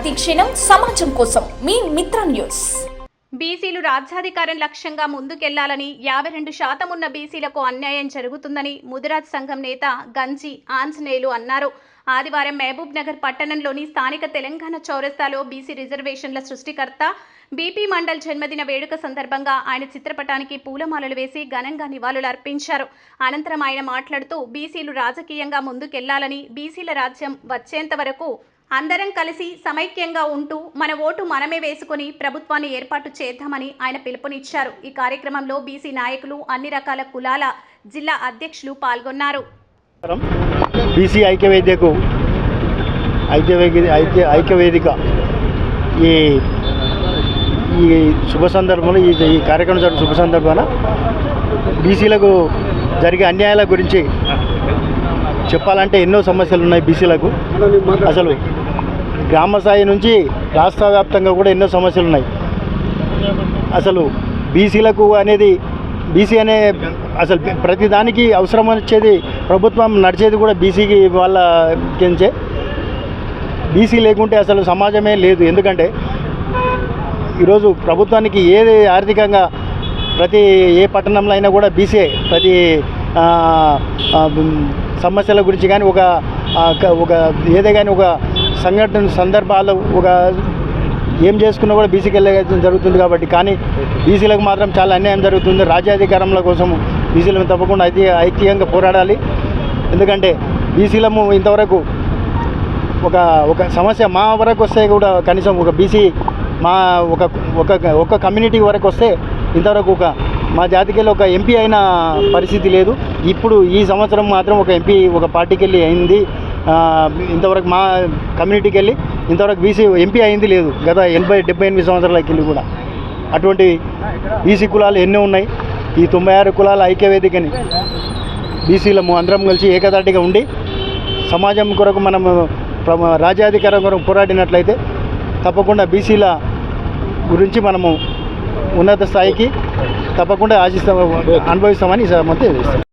ప్రతిక్షణం సమాజం కోసం మీ మిత్ర న్యూస్. బీసీలు రాజ్యాధికారం లక్ష్యంగా ముందుకెళ్ళాలని యాభై రెండు శాతం ఉన్న బీసీలకు అన్యాయం జరుగుతుందని ముదిరాజ్ సంఘం నేత గంజి ఆంజనేయులు అన్నారు. ఆదివారం మహబూబ్ నగర్ పట్టణంలోని స్థానిక తెలంగాణ చౌరస్తాలో బీసీ రిజర్వేషన్ల సృష్టికర్త బీపీ మండల్ జన్మదిన వేడుక సందర్భంగా ఆయన చిత్రపటానికి పూలమాలలు వేసి ఘనంగా నివాళులు అర్పించారు. అనంతరం ఆయన మాట్లాడుతూ బీసీలు రాజకీయంగా ముందుకెళ్ళాలని బీసీల రాజ్యం వచ్చేంత వరకు అందరం కలిసి సమైక్యంగా ఉంటూ మన ఓటు మనమే వేసుకుని ప్రభుత్వాన్ని ఏర్పాటు చేద్దామని ఆయన పిలుపునిచ్చారు. ఈ కార్యక్రమంలో బీసీ నాయకులు అన్ని రకాల కులాల జిల్లా అధ్యక్షులు పాల్గొన్నారు. బీసీ ఐక్యవేదికకు ఐక్య ఐక్యవేదిక ఈ ఈ శుభ సందర్భంలో ఈ ఈ కార్యక్రమం జరిగిన శుభ సందర్భాన బీసీలకు జరిగే అన్యాయాల గురించి చెప్పాలంటే ఎన్నో సమస్యలు ఉన్నాయి బీసీలకు. అసలు గ్రామ స్థాయి నుంచి రాష్ట్ర వ్యాప్తంగా కూడా ఎన్నో సమస్యలు ఉన్నాయి. అసలు బీసీలకు అనేది బీసీ అనే అసలు ప్రతి దానికి అవసరం వచ్చేది ప్రభుత్వం నడిచేది కూడా బీసీకి వాళ్ళ కించే. బీసీ లేకుంటే అసలు సమాజమే లేదు. ఎందుకంటే ఈరోజు ప్రభుత్వానికి ఏది ఆర్థికంగా ప్రతి ఏ పట్టణంలో అయినా కూడా బీసీ ప్రతి సమస్యల గురించి కానీ ఒక ఒక ఏదే కానీ ఒక సంఘటన సందర్భాలు ఒక ఏం చేసుకున్నా కూడా బీసీకి వెళ్ళే జరుగుతుంది కాబట్టి కానీ బీసీలకు మాత్రం చాలా అన్యాయం జరుగుతుంది. రాజ్యాధికారంల కోసం బీసీలను తప్పకుండా ఐతి ఐక్యంగా పోరాడాలి. ఎందుకంటే బీసీలము ఇంతవరకు ఒక ఒక సమస్య మా వరకు వస్తే కూడా కనీసం ఒక బీసీ మా ఒక ఒక ఒక కమ్యూనిటీ వరకు వస్తే ఇంతవరకు ఒక మా జాతికి వెళ్ళి ఒక ఎంపీ అయిన పరిస్థితి లేదు. ఇప్పుడు ఈ సంవత్సరం మాత్రం ఒక ఎంపీ ఒక పార్టీకి వెళ్ళి అయింది ఇంతవరకు మా కమ్యూనిటీకి వెళ్ళి ఇంతవరకు బీసీ ఎంపీ అయింది లేదు. గత ఎనభై డెబ్బై ఎనిమిది సంవత్సరాలకి వెళ్ళి కూడా. అటువంటి బీసీ కులాలు ఎన్నో ఉన్నాయి. ఈ తొంభై ఆరు కులాల ఐక్యవేదికని బీసీలము అందరం కలిసి ఏకదాటిగా ఉండి సమాజం కొరకు మనం ప్ర- రాజ్యాధికారం కొరకు పోరాడినట్లయితే తప్పకుండా బీసీల గురించి మనము ఉన్నత స్థాయికి తప్పకుండా ఆశిస్తాం అనుభవిస్తామని ఈ సభ తెలియజేస్తాం